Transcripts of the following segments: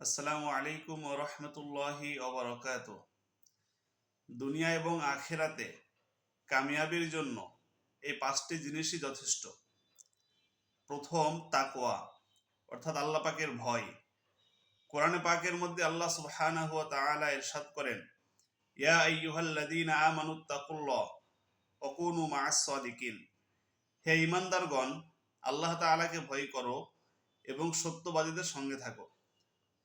আসসালামু আলাইকুম ও রহমতুল্লাহি অবরকাত দুনিয়া এবং আখেরাতে কামিয়াবির জন্য এই পাঁচটি জিনিসই যথেষ্ট। প্রথম তাকোয়া অর্থাৎ আল্লাহ পাকের ভয়। কোরআনে পাকের মধ্যে আল্লাহ সুবহানাহু ওয়া তাআলা ইরশাদ করেন, ইয়া আইয়ুহাল্লাযীনা আমানুত্তাকুল্লাহ ওয়া কুনু মা'আস সাদিকিন। হে ঈমানদারগণ, আল্লাহ তাআলাকে ভয় করো এবং সত্যবাদীদের সঙ্গে থাকো।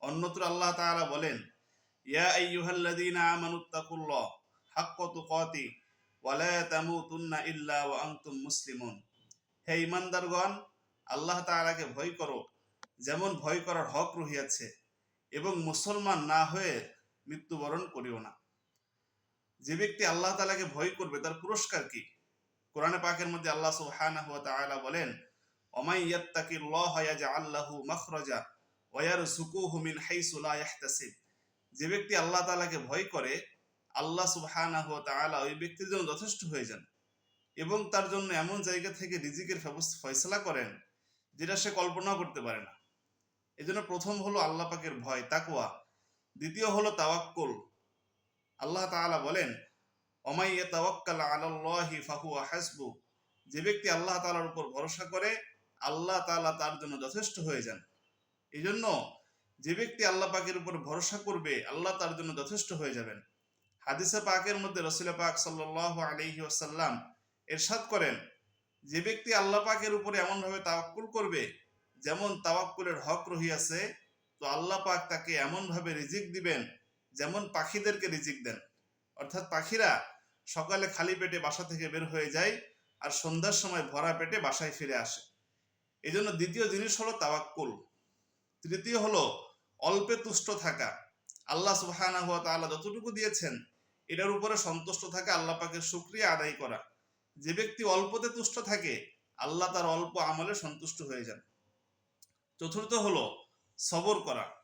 অন্যত্র আল্লাহ তাআলা বলেন, ইয়া আইয়ুহাল্লাযীনা আমানুত্তাকুল্লাহ হাক্কা তুকাতি ওয়া লা তামুতুন্না ইল্লা ওয়া আনতুম মুসলিমুন। হে ঈমানদারগণ, আল্লাহ তাআলাকে ভয় করো, যেমন ভয় করার হক রহিয়াছে, এবং মুসলমান না হয়ে মৃত্যুবরণ করিও না। যে ব্যক্তি আল্লাহ তাআলাকে ভয় করবে, তার পুরস্কার কি? কোরআনে পাকের মধ্যে আল্লাহ সুবহানাহু ওয়া তাআলা বলেন, ওমাই ইয়াত্তাকিল্লাহ ইয়াজআল লাহু মাখরাজা ওয়ারযুকুহু মিন হাইসু লা ইয়াহতাসিব। যে ব্যক্তি আল্লাহ তাআলাকে ভয় করে, আল্লাহ সুবহানাহু ওয়া তাআলা ওই ব্যক্তির জন্য যথেষ্ট হয়ে যান এবং তার জন্য এমন জায়গা থেকে রিজিকের ব্যবস্থা ফয়সলা করেন যেটা সে কল্পনাও করতে পারে না। এজন্য প্রথম হলো আল্লাহ পাকের ভয়, তাকওয়া। দ্বিতীয় হলো তাওয়াক্কুল। আল্লাহ তাআলা বলেন, ওমাই ইয়াতাওয়াক্কাল আলাল্লাহি ফাহুয়া হাসবু। যে ব্যক্তি আল্লাহ তাআলার উপর ভরসা করে, আল্লাহ তাআলা তার জন্য যথেষ্ট হয়ে যান। এই জন্য যে ব্যক্তি আল্লাহ পাকের উপর ভরসা করবে, আল্লাহ তার জন্য যথেষ্ট হয়ে যাবেন। হাদিসে পাকের মধ্যে রসুল পাক সাল্লাহ আলহি আসাল্লাম এরশাদ করেন, যে ব্যক্তি আল্লাহ পাকের উপরে এমনভাবে তাওয়াক্কুল করবে, যেমন তাওয়াক্কুলের হক রহিয়াছে, তো আল্লাহ পাক তাকে এমনভাবে রিজিক দিবেন, যেমন পাখিদেরকে রিজিক দেন। অর্থাৎ পাখিরা সকালে খালি পেটে বাসা থেকে বের হয়ে যায় আর সন্ধ্যার সময় ভরা পেটে বাসায় ফিরে আসে। এই জন্য দ্বিতীয় জিনিস হলো তাওয়াক্কুল। তৃতীয় হলো অল্পে তুষ্ট থাকা। আল্লাহ সুবহানাহু ওয়া তাআলা যতটুকু দিয়েছেন, এটার উপরে সন্তুষ্ট থাকা, আল্লাহ পাকের শুকরিয়া আদায় করা। যে ব্যক্তি অল্পতে তুষ্ট থাকে, আল্লাহ তার অল্প আমলে সন্তুষ্ট হয়ে যান। চতুর্থ হলো সবর করা।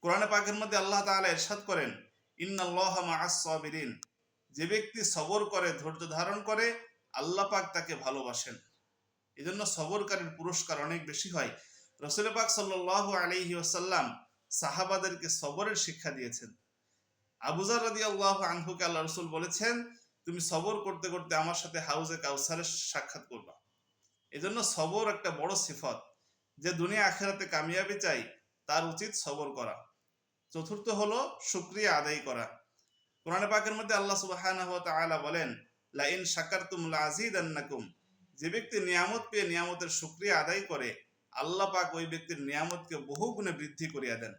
কোরআনে পাকের মধ্যে আল্লাহ তাআলা ইরশাদ করেন, ইন্নাল্লাহা মা'আস যে ব্যক্তি সবর করে, ধৈর্য ধারণ করে, আল্লাহ পাক তাকে ভালোবাসেন। এজন্য সবরকারীর পুরস্কার অনেক বেশি হয়। রসুল পাক সাল্লাহ আলহি ওসাল্লাম সাহাবাদেরকে সবরের শিক্ষা দিয়েছেন। আবুজার রাদি আল্লাহ আনহুকে আল্লাহ রসুল বলেছেন, তুমি সবর করতে করতে আমার সাথে হাউজে কাউসারের সাক্ষাৎ করবা। এজন্য সবর একটা বড় সিফত। যে দুনিয়া আখেরাতে কামিয়াবি চাই, তার উচিত সবর করা। চতুর্থ হলো শুক্রিয়া আদায় করা। কোরআনে পাকের মধ্যে আল্লাহ ওয়া বলেন লা ইন শাকারতুম লা আযীদান্নাকুম যে ব্যক্তি নিয়ামত পেয়ে নিয়ামতের শুক্রিয়া আদায় করে আল্লাহ পাক ওই ব্যক্তির নিয়ামতকে বহু গুণে বৃদ্ধি করিয়া দেন।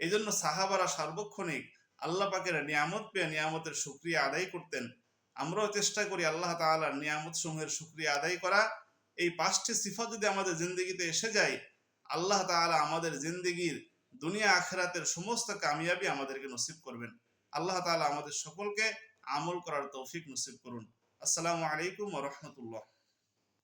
এই জন্য সাহাবারা সার্বক্ষণিক আল্লাহ পাকের নিয়ামত পেয়ে নিয়ামতের সুক্রিয়া আদায় করতেন। আমরাও চেষ্টা করি আল্লাহ তাআলার নিয়ামত সমূহের সুক্রিয়া আদায় করা। এই পাঁচটি সিফা যদি আমাদের জিন্দগিতে এসে যায়, আল্লাহ তাআলা আমাদের জিন্দগির দুনিয়া আখেরাতের সমস্ত কামিয়াবি আমাদেরকে নসিব করবেন। আল্লাহ তাআলা আমাদের সকলকে আমল করার তৌফিক নসিব করুন। আসসালামু আলাইকুম রাহমাতুল্লাহ।